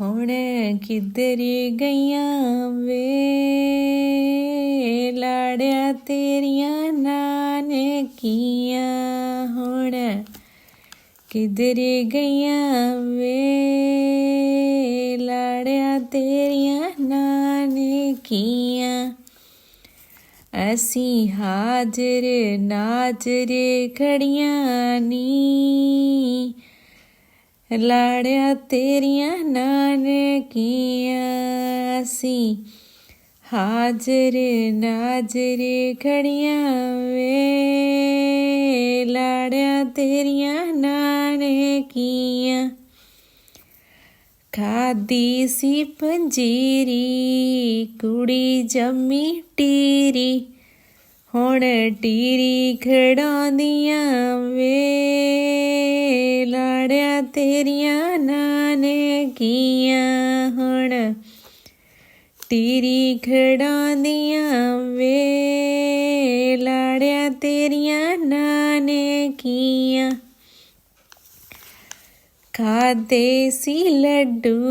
ਹੁਣ ਕਿੱਧਰ ਗਈਆਂ ਵੇ? ਲਾੜਿਆ ਤੇਰੀਆਂ ਨਾਨਕੀਆਂ ਹੁਣ ਕਿੱਧਰ ਗਈਆਂ ਵੇ? ਲਾੜਿਆ ਤੇਰੀਆਂ ਨਾਨਕੀਆਂ। ਅਸੀਂ ਹਾਜ਼ਰ ਨਾਜ਼ਰ ਖੜੀਆਂ ਨੀ। ਲਾੜਿਆ ਤੇਰੀਆਂ ਨਾਨਕੀਆਂ ਅਸੀਂ ਹਾਜ਼ਰ ਨਾਜ਼ਰ ਖੜੀਆਂ ਵੇ। ਲਾੜਿਆ ਤੇਰੀਆਂ ਨਾਨਕੀਆਂ। ਖਾਦੀ ਸੀ ਪੰਜੀਰੀ, ਕੁੜੀ ਜੰਮੀ ਟੀਰੀ। ਹੁਣ ਟੀਰੀ ਖੜਾਉਂਦੀਆਂ ਵੇ। ਲਾੜਿਆ ਤੇਰੀਆਂ ਨਾਨਕੀਆਂ ਹੁਣ। ਟੀਰੀ ਖੜਾਉਂਦੀਆਂ ਵੇ ਲਾੜਿਆ ਤੇਰੀਆਂ ਨਾਨਕੀਆਂ। ਖਾਦੇ ਸੀ ਲੱਡੂ,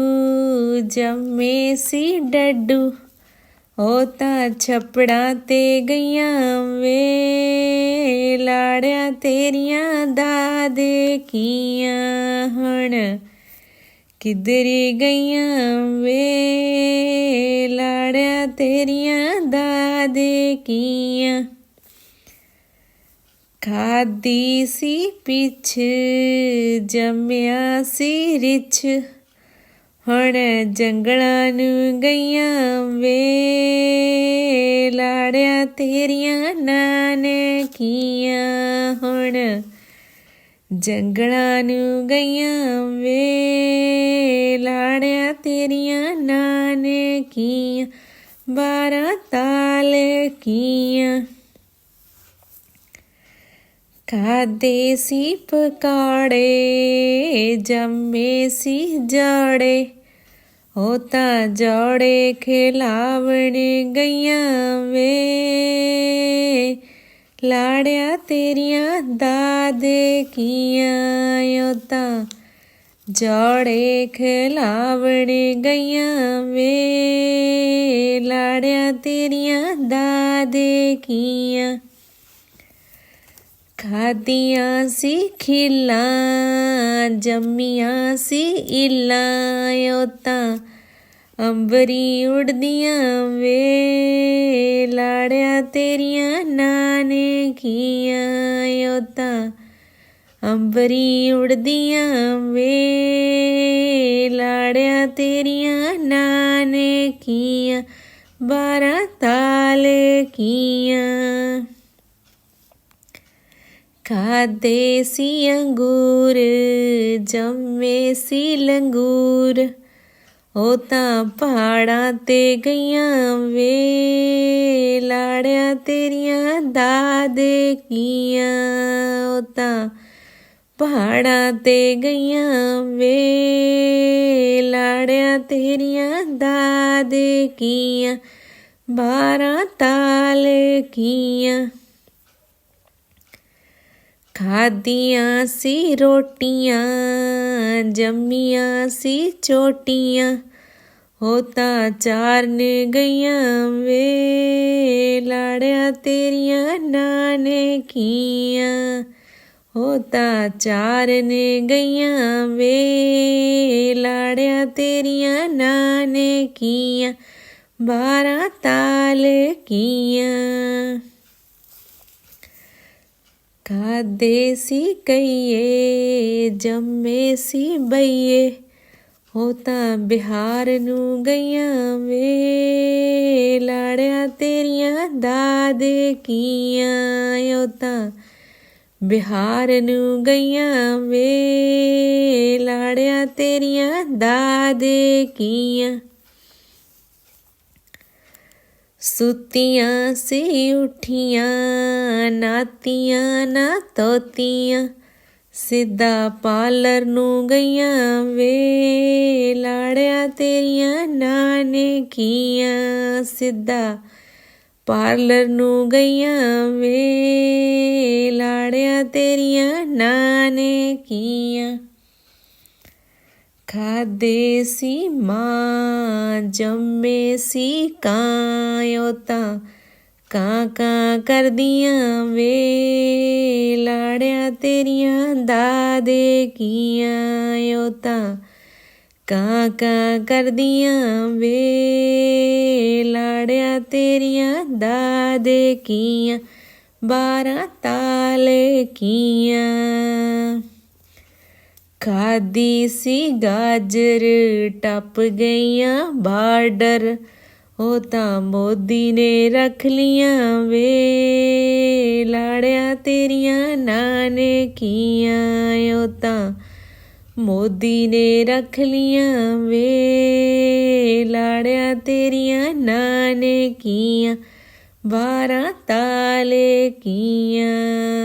ਜੰਮੇ ਸੀ ਡੱਡੂ। ਉਹ ਤਾਂ ਛਪੜਾਂ ਤੇ ਗਈਆਂ ਵੇ ਲਾੜਿਆਂ ਤੇਰੀਆਂ ਦਾਦੇ ਕੀਆਂ ਹੁਣ ਕਿਧਰੇ ਗਈਆਂ ਵੇ ਲਾੜਿਆਂ ਤੇਰੀਆਂ ਦਾਦੇ ਕੀਆਂ। ਖਾਦੀ ਸੀ ਪਿੱਛ, ਜੰਮਿਆ ਸੀ ਰਿਛ। ਹੁਣ ਜੰਗਲਾਂ ਨੂੰ ਗਈਆਂ ਵੇ, ਲਾੜਿਆ ਤੇਰੀਆਂ ਨਾਨਕੀਆਂ ਹੁਣ ਜੰਗਲਾਂ ਨੂੰ ਗਈਆਂ ਵੇ, ਲਾੜਿਆ ਤੇਰੀਆਂ ਨਾਨਕੀਆਂ, ਬਾਰਾਂ ਤਾਲ ਕੀਆਂ। ਖਾਦੇ ਸੀ ਪਕਾੜੇ, ਜੰਮੇ ਸੀ ਜੜੇ ਉਹ ਤਾਂ ਜੋੜੇ ਖਿਲਾਵਣ ਗਈਆਂ ਵੇ। ਲਾੜਿਆ ਤੇਰੀਆਂ ਦਾਦੇ ਕੀਆਂ ਉਹ ਤਾਂ ਜੋੜੇ ਖਿਲਾਵਣ ਗਈਆਂ ਵੇ। ਲਾੜਿਆ ਤੇਰੀਆਂ ਦਾਦੇ ਕੀਆਂ। ਖਾਦੀਆਂ ਸੀ ਖਿਲਾਂ ਜੰਮੀਆਂ ਸੀ ਇਲਾਂ ਉਹ ਤਾਂ ਅੰਬਰੀ ਉੜਦੀਆਂ ਵੇ। ਲਾੜਿਆ ਤੇਰੀਆਂ ਨਾਨਕੀਆਂ, ਉਹ ਤਾਂ ਅੰਬਰੀ ਉੜਦੀਆਂ ਵੇ। ਲਾੜਿਆ ਤੇਰੀਆਂ ਨਾਨਕੀਆਂ, ਬਾਰਾਂ ਤਾਲ ਕੀਆਂ ਖਾਦੇ ਸੀ ਅੰਗੂਰ ਜੰਮੇ ਸੀ ਲੰਗੂਰ ਉਹ ਤਾਂ ਪਹਾੜਾਂ ਤੇ ਗਈਆਂ ਵੇ ਲਾੜਿਆਂ ਤੇਰੀਆਂ ਦਾਦੇ ਕੀਆਂ ਉਹ ਤਾਂ ਪਹਾੜਾਂ ਤੇ ਗਈਆਂ ਵੇ ਲਾੜਿਆਂ ਤੇਰੀਆਂ ਦਾਦੇ ਕੀਆਂ ਬਾਰਾਂ ਤਾਲ ਕੀਆਂ ਖਾਦੀਆਂ ਸੀ ਰੋਟੀਆਂ ਜੰਮੀਆਂ ਸੀ ਚੋਟੀਆਂ ਹੋ ਤਾਂ ਚਾਰਨ ਗਈਆਂ ਵੇ ਲਾੜਿਆ ਤੇਰੀਆਂ ਨਾਨਕੀਆਂ ਹੋ ਤਾਂ ਚਾਰਨ ਗਈਆਂ ਵੇ ਲਾੜਿਆ ਤੇਰੀਆਂ ਨਾਨਕੀਆਂ ਬਾਰਾਂ ਤਾਲ ਕੀਆਂ ਖਾਦੇ ਸੀ ਕਈਏ ਜੰਮੇ ਸੀ ਬਈਏ ਹੋ ਤਾਂ ਬਿਹਾਰ ਨੂੰ ਗਈਆਂ ਵੇ ਲਾੜਿਆ ਤੇਰੀਆਂ ਦਾਦੇ ਕੀਆਂ ਉਹ ਤਾਂ ਬਿਹਾਰ ਨੂੰ ਗਈਆਂ ਵੇ ਲਾੜਿਆ ਤੇਰੀਆਂ ਦਾਦੇ ਕੀਆਂ ਸੁੱਤੀਆਂ ਸੀ ਉਠੀਆਂ, ਨਾਤੀਆਂ ਨਾ ਤੋਤੀਆਂ, ਸਿੱਧਾ ਪਾਲਰ ਨੂੰ ਗਈਆਂ ਵੇ, ਲਾੜਿਆ ਤੇਰੀਆਂ ਨਾਨਕੀਆਂ, ਸਿੱਧਾ ਪਾਰਲਰ ਨੂੰ ਗਈਆਂ ਵੇ, ਲਾੜਿਆ ਤੇਰੀਆਂ ਨਾਨਕੀਆਂ। ਖਾਦੇ ਸੀ ਮਾਂ ਜੰਮੇ ਸੀ ਕਾਂ ਉਹ ਤਾਂ ਕਾਂ ਕਾਂ ਕਰਦੀਆਂ ਵੇ ਲਾੜਿਆ ਤੇਰੀਆਂ ਦਾਦੇ ਕੀਆਂ ਉਹ ਤਾਂ ਕਾਂ ਕਾਂ ਕਰਦੀਆਂ ਵੇ ਲਾੜਿਆ ਤੇਰੀਆਂ ਦਾਦੇ ਕੀਆਂ ਬਾਰਾਂ ਤਾਲੇ ਕੀਆਂ ਖਾਦੀ ਸੀ ਗਾਜਰ ਟੱਪ ਗਈਆਂ ਬਾਰਡਰ, ਉਹ ਤਾਂ ਮੋਦੀ ਨੇ ਰੱਖ ਲੀਆਂ ਵੇ। ਲਾੜਿਆ ਤੇਰੀਆਂ ਨਾਨਕੀਆਂ, ਉਹ ਤਾਂ ਮੋਦੀ ਨੇ ਰੱਖ ਲੀਆਂ ਵੇ। ਲਾੜਿਆ ਤੇਰੀਆਂ ਨਾਨਕੀਆਂ ਬਾਰਾਂ ਤਾਲੇ ਕੀਆਂ।